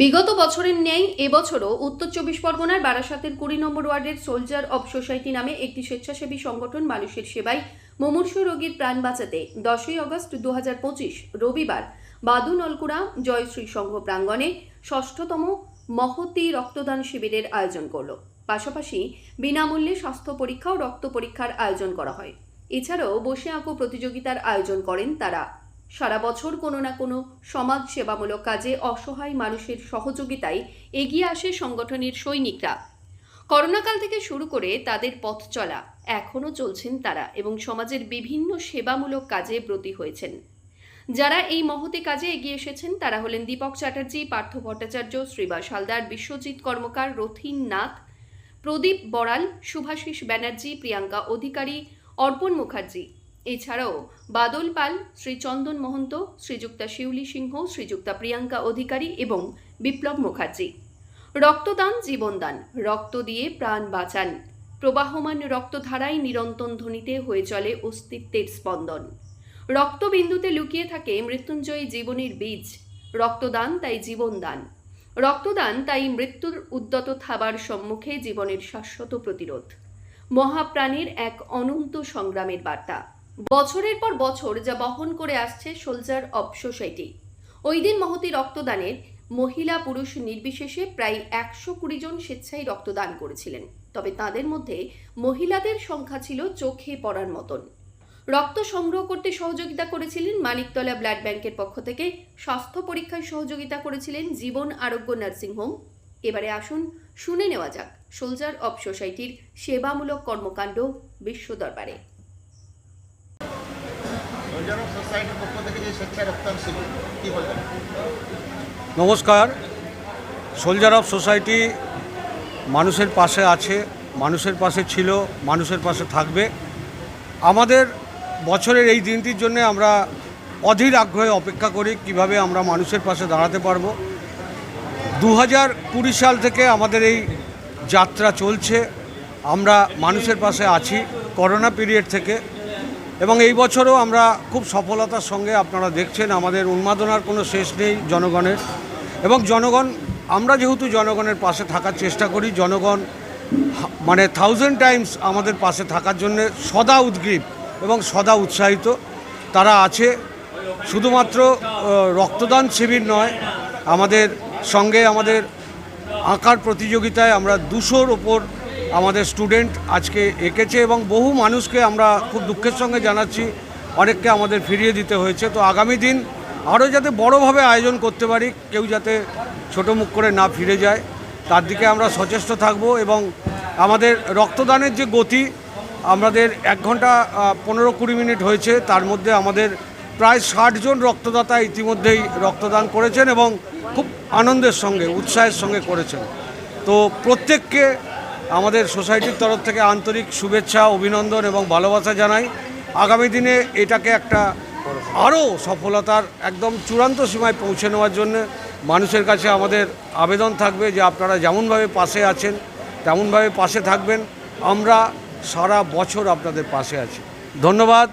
বিগত বছরের ন্যায়, এবছরও উত্তর চব্বিশ পরগনার বারাসাতের কুড়ি নম্বর ওয়ার্ডের সোলজার অব সোসাইটি নামে একটি স্বেচ্ছাসেবী সংগঠন মানুষের সেবায় মুমূর্ষু রোগীর প্রাণ বাঁচাতে দশই আগস্ট দু রবিবার বাদু নলকুড়া জয়শ্রী সংঘ প্রাঙ্গণে ষষ্ঠতম মহতি রক্তদান শিবিরের আয়োজন করল। পাশাপাশি বিনামূল্যে স্বাস্থ্য পরীক্ষা ও রক্ত পরীক্ষার আয়োজন করা হয়। এছাড়াও বসে আঁকো প্রতিযোগিতার আয়োজন করেন তারা। সারা বছর কোনো না কোনো সমাজ সেবামূলক কাজে অসহায় মানুষের সহযোগিতায় এগিয়ে আসে সংগঠনের সৈনিকরা। করোনাকাল থেকে শুরু করে তাদের পথ চলা এখনও চলছেন তারা এবং সমাজের বিভিন্ন সেবামূলক কাজে ব্রতী হয়েছেন। যারা এই মহতে কাজে এগিয়ে এসেছেন তারা হলেন দীপক চ্যাটার্জি, পার্থ ভট্টাচার্য শ্রীবাস হালদার বিশ্বজিৎ কর্মকার, রথিন নাথ, প্রদীপ বড়াল, শুভাশিস ব্যানার্জি, প্রিয়াঙ্কা অধিকারী, অর্পণ মুখার্জি। এছাড়াও বাদল পাল, শ্রী চন্দন মহন্ত, শ্রীযুক্তা শিউলি সিংহ, শ্রীযুক্তা প্রিয়াঙ্কা অধিকারী এবং বিপ্লব মুখার্জি। রক্তদান জীবনদান রক্ত দিয়ে প্রাণ বাঁচান। প্রবাহমান রক্তধারায় নিরন্তন ধ্বনিতে হয়ে চলে অস্তিত্বের স্পন্দন। রক্তবিন্দুতে লুকিয়ে থাকে মৃত্যুঞ্জয়ী জীবনের বীজ। রক্তদান তাই জীবনদান রক্তদান তাই মৃত্যুর উদ্যত থাবার সম্মুখে জীবনের শাশ্বত প্রতিরোধ। মহাপ্রাণের এক অনন্ত সংগ্রামের বার্তা। বছরের পর বছর যা বহন করে আসছে সোলজার অব সোসাইটি। ওই দিন মহতি রক্তদানের মহিলা পুরুষ নির্বিশেষে প্রায় একশো কুড়ি জন স্বেচ্ছায় রক্তদান করেছিলেন। তবে তাদের মধ্যে মহিলাদের সংখ্যা ছিল চোখে পড়ার মতন। রক্ত সংগ্রহ করতে সহযোগিতা করেছিলেন মানিকতলা ব্লাড ব্যাংকের পক্ষ থেকে। স্বাস্থ্য পরীক্ষায় সহযোগিতা করেছিলেন জীবন আরোগ্য নার্সিং হোম। এবারে আসুন শুনে নেওয়া যাক সোলজার অব সোসাইটির সেবামূলক কর্মকাণ্ড বিশ্ব দরবারে। নমস্কার। সোলজার অফ সোসাইটি মানুষের পাশে আছে, মানুষের পাশে ছিল, মানুষের পাশে থাকবে। আমাদের বছরের এই দিনটির জন্য আমরা অধীর আগ্রহে অপেক্ষা করি কীভাবে আমরা মানুষের পাশে দাঁড়াতে পারব। দু হাজার কুড়ি সাল থেকে আমাদের এই যাত্রা চলছে। আমরা মানুষের পাশে আছি করোনা পিরিয়ড থেকে। এবং এই বছরও আমরা খুব সফলতার সঙ্গে আপনারা দেখছেন, আমাদের উন্মাদনার কোনো শেষ নেই জনগণের। এবং জনগণ, আমরা যেহেতু জনগণের পাশে থাকার চেষ্টা করি, জনগণ মানে থাউজেন্ড টাইমস আমাদের পাশে থাকার জন্য সদা উদ্গ্রীব এবং সদা উৎসাহিত। তারা আছে, শুধুমাত্র রক্তদান শিবির নয়, আমাদের সঙ্গে আমাদের আঁকার প্রতিযোগিতায় আমরা দুশোর ওপর আমাদের স্টুডেন্ট আজকে এঁকেছে এবং বহু মানুষকে আমরা খুব দুঃখের সঙ্গে জানাচ্ছি। অনেককে আমাদের ফিরিয়ে দিতে হয়েছে। তো আগামী দিন আরও যাতে বড়োভাবে আয়োজন করতে পারি, কেউ যাতে ছোটো মুখ করে না ফিরে যায়, তার দিকে আমরা সচেষ্ট থাকব এবং আমাদের রক্তদানের যে গতি আমাদের এক ঘণ্টা পনেরো কুড়ি মিনিট হয়েছে, তার মধ্যে আমাদের প্রায় ষাট জন রক্তদাতা ইতিমধ্যেই রক্তদান করেছেন এবং খুব আনন্দের সঙ্গে, উৎসাহের সঙ্গে করেছেন। তো প্রত্যেককে আমাদের সোসাইটির তরফ থেকে আন্তরিক শুভেচ্ছা, অভিনন্দন এবং ভালোবাসা জানাই। আগামী দিনে এটাকে একটা আরও সফলতার একদম চূড়ান্ত সীমায় পৌঁছে নেওয়ার জন্য মানুষের কাছে আমাদের আবেদন থাকবে যে আপনারা যেমনভাবে পাশে আছেন, তেমনভাবে পাশে থাকবেন। আমরা সারা বছর আপনাদের পাশে আছি। ধন্যবাদ.